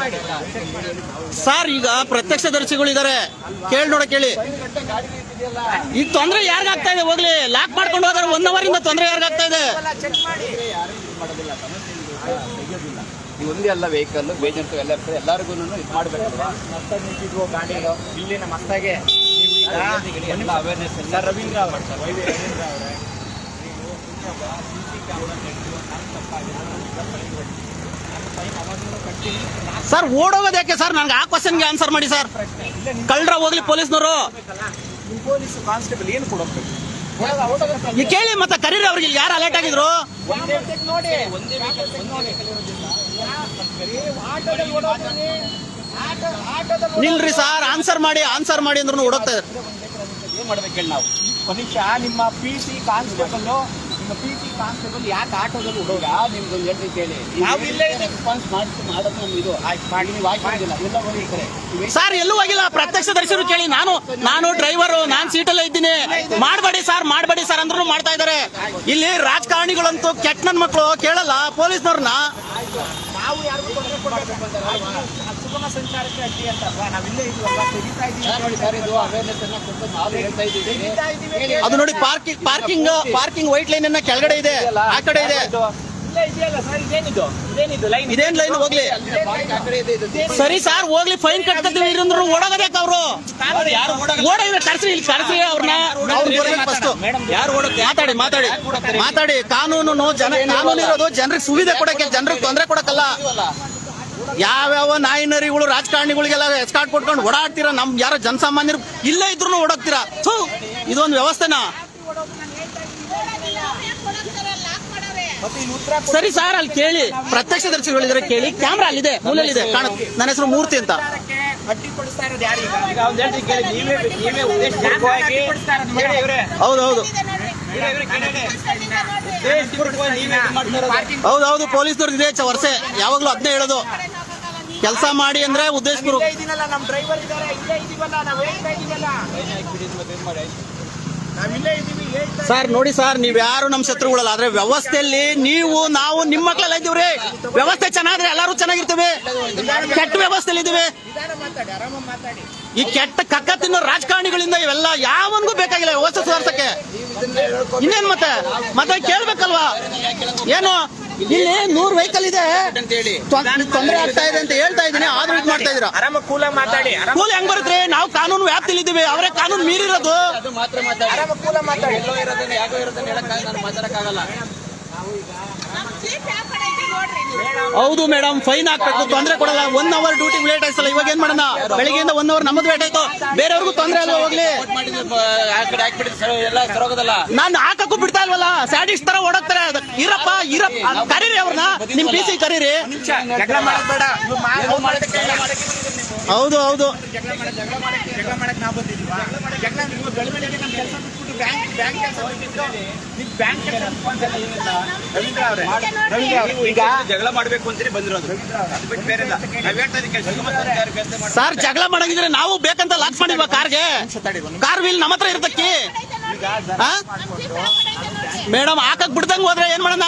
ಮಾಡಿ ಸರ್ ಈಗ ಪ್ರತ್ಯಕ್ಷದರ್ಶಿಗಳಿದ್ದಾರೆ ಕೇಳಿ ನೋಡ ಕೇಳಿ. ಈಗ ತೊಂದರೆ ಯಾರಿಗಾಗ್ತಾ ಇದೆ? ಹೋಗ್ಲಿ. ಲಾಕ್ ಮಾಡ್ಕೊಂಡು ಹೋದ್ರೆ ಒನ್ ಅವರ್ ಇಂದ ತೊಂದರೆ ಯಾರಿಗಾಗ್ತಾ ಇದೆ? ಈ ಒಂದೇ ಅಲ್ಲ ವೆಹಿಕಲ್ ಬೇಜಂತು ಎಲ್ಲ ಇರ್ತದೆ. ಎಲ್ಲರಿಗೂ ಇದು ಮಾಡಬೇಕಲ್ವಾ ಮಸ್ತಾಗಿ ನಿಂತಿದ್ವು ಗಾಡಿಗಳು ಇಲ್ಲಿನ ಮಸ್ತಾಗೆ. ಎಲ್ಲ ಅವೇರ್ನೆಸ್ ಎಲ್ಲ ಸರ್ ರವೀಂದ್ರ ಅವರು. ಸರ್ ನೆಟ್ಟು ರವೀಂದ್ರ ಅವರೇ ಸರ್ ಓಡೋಗೋದು ಯಾಕೆ ಸರ್? ನನಗೆ ಆ ಕ್ವಶನ್ಗೆ ಆನ್ಸರ್ ಮಾಡಿ ಸರ್. ಕಳ್ರ ಹೋಗ್ಲಿ ಪೊಲೀಸ್ನವರು. ಪೊಲೀಸ್ ಕಾನ್ಸ್ಟೇಬಲ್ ಏನು ಈ ಕೇಳಿ ಮತ್ತೆ ಕರೀರಿ ಅವ್ರಿಗೆ ಯಾರು ಅಲರ್ಟ್ ಆಗಿದ್ರು? ನಿಲ್ರಿ ಸರ್ ಆನ್ಸರ್ ಮಾಡಿ ಆನ್ಸರ್ ಮಾಡಿ ಅಂದ್ರೂ ಓಡುತ್ತೆ ಏನ್ ಮಾಡ್ಬೇಕು ಹೇಳಿ ನಾವು? ನಿಮ್ಮ ಪಿ ಸಿ ಕಾನ್ಸ್ಟೇಬಲ್ ನಿಮ್ಮ ಪಿ ಸಿ ಕಾನ್ಸ್ಟೇಬಲ್ ಯಾಕೆ ಆಟೋದಲ್ಲಿ ಈಗ ನಿಮ್ಗೆ ಒಂದು ಹೇಳ್ತೀನಿ ಕೇಳಿ. ನಾವು ಇಲ್ಲೇ ಇದ್ದೀವಿ. ರೆಸ್ಪಾನ್ಸ್ ಮಾಡಿ ಮಾಡೋದು ನಮ್ಮ ಇದು. ಆಯ್ತು ಮಾಡಿ ನೀವು ಆಗಿಲ್ಲ ಎಲ್ಲ ಹೋಗಿರ್ತಾರೆ ಸರ್ ಎಲ್ಲೂ ಹೋಗಿಲ್ಲ. ಪ್ರತ್ಯಕ್ಷದರ್ಶಿರು ಕೇಳಿ. ನಾನು ನಾನು ಡ್ರೈವರ್ ನಾನು ಸೀಟಲ್ಲೇ ಇದ್ದೀನಿ. ಮಾಡಬೇಡಿ ಸರ್ ಮಾಡಬೇಡಿ ಸರ್ ಅಂದ್ರೂ ಮಾಡ್ತಾ ಇದ್ದಾರೆ. ಇಲ್ಲಿ ರಾಜಕಾರಣಿಗಳಂತೂ ಕೆಟ್ಟ ನನ್ನ ಮಕ್ಕಳು ಕೇಳಲ್ಲ. ಪೊಲೀಸ್ನವ್ರನ್ನ ನಾವು ಕೊಡಬೇಕು ಸುಗಮ ಸಂಚಾರಕ್ಕೆ ಅಡ್ಡಿ ಅಂತ ಅಲ್ವಾ ನಾವಿಲ್ಲೇ ಇದೀವಲ್ವಾ ತೆಗಿತಾ ಇದೀವಿ ಅದು ನೋಡಿ parking parking parking white line ಅನ್ನ ಕೆಳಗಡೆ ಇದೆ. ಆ ಕಡೆ ಇದೆ. ಇದೇನ್ ಲೈನ್ ಹೋಗ್ಲಿ. ಸರಿ ಸರ್ ಹೋಗ್ಲಿ. ಫೈನ್ ಕಟ್ಕೊತೀವಿ ಇರಂದ್ರು ಓಡೋಗಬೇಕು ಅವರು. ಯಾರು ಓಡೋಗಿದ್ರೆ ಕರ್ಸಿ ಇಲ್ಲಿ ಕರ್ಸಿ ಅವ್ರನ್ನ. ಯಾರು ಮಾತಾಡಿ ಮಾತಾಡಿ. ಮಾತಾಡಿ. ಕಾನೂನು ಜನ ಕಾನೂನು ಇರೋದು? ಜನರಿಗೆ ಸುವಿಧೆ ಕೊಡಕ್ಕೆ ಜನರಿಗೆ ತೊಂದರೆ ಕೊಡಕ್ಕಲ್ಲ. ಯಾವ್ಯಾವ ನಾಯಿನರಿಗಳು ರಾಜಕಾರಣಿಗಳಿಗೆಲ್ಲ ಎಸ್ಕಾಟ್ ಕೊಟ್ಕೊಂಡು ಓಡಾಡ್ತೀರಾ? ನಮ್ ಯಾರ ಜನಸಾಮಾನ್ಯರು ಇಲ್ಲೇ ಇದ್ರು ಓಡಾಡ್ತೀರಾ? ಥೂ, ಇದೊಂದು ವ್ಯವಸ್ಥೆನಾ? ಸರಿ ಸರ್, ಅಲ್ಲಿ ಕೇಳಿ. ಪ್ರತ್ಯಕ್ಷದರ್ಶಿಗಳಿದ್ರೆ ಕೇಳಿ. ಕ್ಯಾಮ್ರಾ ಅಲ್ಲಿದೆ ಇದೆ ಕಾಣುತ್ತೆ. ನನ್ನ ಹೆಸರು ಮೂರ್ತಿ ಅಂತ. ಹೌದೌದು. ಹೌದೌದು ನೀವೇ ಇದು ವರ್ಷೆ ಯಾವಾಗ್ಲೂ ಅದನ್ನೇ ಹೇಳೋದು. ಕೆಲಸ ಮಾಡಿ ಅಂದ್ರೆ ಉದ್ದೇಶಪೂರ್ವಕ ಇಲ್ಲೇ ಇದೀನಲ್ಲ ನಮ್ಮ ಡ್ರೈವರ್ ಇದಾರೆ ಇಲ್ಲೇ ಇದೀವಲ್ಲ ನಾವು ಹೇಳ್ತಾ ಇದೀವಲ್ಲ ನಾವಿಲ್ಲೇ ಇದೀವಿ ಹೇಳ್ತಾ ಸರ್ ನೋಡಿ ಸರ್ ನೀವ್ ಯಾರು ನಮ್ ಶತ್ರುಗಳಲ್ಲ ಆದ್ರೆ ವ್ಯವಸ್ಥೆಯಲ್ಲಿ ನೀವು ನಾವು ನಿಮ್ಮ ಮಕ್ಳೆಲ್ಲ ಇದ್ದೀವ್ರಿ. ವ್ಯವಸ್ಥೆ ಚೆನ್ನಾದ್ರೆ ಎಲ್ಲಾರು ಚೆನ್ನಾಗಿರ್ತೀವಿ. ಕೆಟ್ಟ ವ್ಯವಸ್ಥೆಯಲ್ಲಿ ಇದೀವಿ ನಿಧಾನ ಮಾತಾಡಿ ಆರಾಮಾಗಿ ಮಾತಾಡಿ. ಈ ಕೆಟ್ಟ ಕಕ್ಕ ತಿನ್ನೋ ರಾಜಕಾರಣಿಗಳಿಂದ ಇವೆಲ್ಲ ಯಾವನ್ಗೂ ಬೇಕಾಗಿಲ್ಲ ವ್ಯವಸ್ಥೆ ಸುಧಾರ್ಸಕ್ಕೆ. ಇನ್ನೇನ್ ಮತ್ತೆ? ಮತ್ತೆ ಕೇಳ್ಬೇಕಲ್ವಾ? ಏನು? ಇಲ್ಲಿ ನೂರ್ ವೆಹಿಕಲ್ ಇದೆ. ತೊಂದರೆ ಆಗ್ತಾ ಇದೆ ಅಂತ ಹೇಳ್ತಾ ಇದೀನಿ ಆದ್ರೂ ಇದು ಮಾಡ್ತಾ ಇದೀರಾ ಆರಾಮ ಕೂಲ ಮಾತಾಡಿ ಆರಾಮ ಕೂಲ್ ಹೆಂಗ್ ಬರುತ್ತೆ? ನಾವು ಕಾನೂನು ವ್ಯಾಪ್ತಿಲಿ ಇದ್ದೀವಿ ಅವರೇ ಕಾನೂನು ಮೀರಿರೋದು. ಅದು ಮಾತ್ರ ಮಾತಾಡಿ. ಆರಾಮಾಗಿ ಕೂಲಾಗಿ ಮಾತಾಡಿ. ಎಲ್ಲೋ ಇರೋದನ್ನ ಯಾಕೋ ಇರೋದನ್ನ ಹೇಳಕ್ ನಾನು ಮಾತಾಡಕ್ಕಾಗಲ್ಲ. ಹೌದು ಮೇಡಮ್ ಫೈನ್ ಹಾಕ್ಬೇಕು ತೊಂದರೆ ಕೊಡಲ್ಲ. ಒನ್ ಅವರ್ ಡ್ಯೂಟಿ ಲೇಟ್ ಬೆಳಿಗ್ಗೆಯಿಂದ ಒನ್ ಅವರ್ ನಮ್ಮದು ಬೇಟ ಆಯ್ತು. ಬೇರೆಯವ್ರಿಗೂ ತೊಂದರೆ ಅಲ್ವಾ ಹೋಗ್ಲಿ. ನಾನು ಹಾಕಕ್ಕೂ ಬಿಡ್ತಾ ಇಲ್ವಲ್ಲ? ಸ್ಯಾಡಿಸ್ ತರ ಓಡಾಕ್ತಾರೆ ಇರಪ್ಪ ಇರಪ್ಪ. ಕರೀರಿ ಅವ್ರನ್ನ. ನಿಮ್ ಪಿ ಸಿ ಕರೀರಿ. ಹೌದು ಹೌದು. ಸರ್ ಜಗಳ ಮಾಡಂಗಿದ್ರೆ ನಾವು ಬೇಕಂತ ಲಾಕ್ ಮಾಡಿಲ್ವಾ ಕಾರ್ಗೆ? ಕಾರ್ ವೀಲ್ ನಮ್ಮ ಹತ್ರ ಇರ್ತಕ್ಕಿ ಮೇಡಮ್ ಹಾಕಕ್ ಬಿಡ್ದಂಗ್ ಹೋದ್ರೆ ಏನ್ ಮಾಡೋಣ?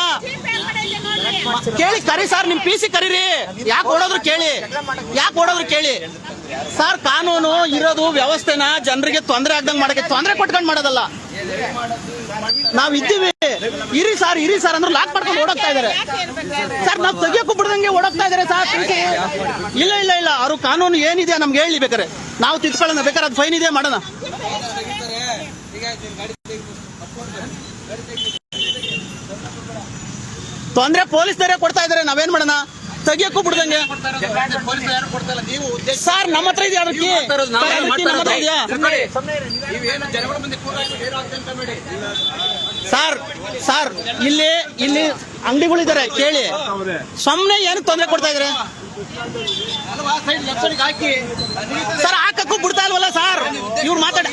ಕೇಳಿ, ಕರಿ ಸರ್ ನಿಮ್ ಪಿ ಸಿ ಕರೀರಿ. ಯಾಕೆ ಓಡೋದ್ರು ಕೇಳಿ. ಯಾಕೆ ಓಡೋದ್ರು ಕೇಳಿ. ಸರ್ ಕಾನೂನು ಇರೋದು ವ್ಯವಸ್ಥೆನ ಜನರಿಗೆ ತೊಂದರೆ ಆಗ್ದಂಗ್ ಮಾಡಕ್ಕೆ ತೊಂದರೆ ಕೊಟ್ಕೊಂಡ್ ಮಾಡೋದಲ್ಲ. ನಾವ್ ಇದ್ದೀವಿ. ಇರಿ ಸರ್ ಇರಿ ಸರ್ ಅಂದ್ರೆ ಲಾಕ್ ಮಾಡ್ಕೊಂಡು ಓಡೋಗ್ತಾ ಇದಾರೆ. ಸರ್, ನಾವು ತೆಗಿಯಕ್ಕೂ ಬಿಡ್ದಂಗೆ ಓಡೋಗ್ತಾ ಇದಾರೆ ಸರ್. ಇಲ್ಲ ಇಲ್ಲ ಇಲ್ಲ, ಅವ್ರ ಕಾನೂನು ಏನಿದೆ ನಮ್ಗೆ ಹೇಳಿ ಬೇಕಾರೆ. ನಾವು ತಿದ್ಕೊಳ್ಳೋಣ, ಬೇಕಾರೆ ಅದು ಫೈನ್ ಇದೆ, ಮಾಡೋಣ. ತೊಂದ್ರೆ ಪೊಲೀಸ್ನವರೇ ಕೊಡ್ತಾ ಇದಾರೆ, ನಾವೇನ್ ಮಾಡೋಣ? ತೆಗಿಯಕ್ಕೂ ಬಿಡ್ದಂಗೆ. ಸರ್, ನಮ್ಮ ಹತ್ರ ಇದೆಯಾ ಅದಕ್ಕೆ? ನಮ್ಮ ಹತ್ರ ಇದೆಯಾ? ಸರ್ ಸರ್, ಇಲ್ಲಿ ಇಲ್ಲಿ ಅಂಗಡಿಗಳಿದ್ದಾರೆ, ಕೇಳಿ. ಸುಮ್ನೆ ಏನು ತೊಂದರೆ ಕೊಡ್ತಾ ಇದ್ರೆ? ಸರ್, ಹಾಕಕ್ಕೂ ಬಿಡ್ತಾ ಇಲ್ವಲ್ಲ ಸರ್? ಇವ್ರು ಮಾತಾಡಿ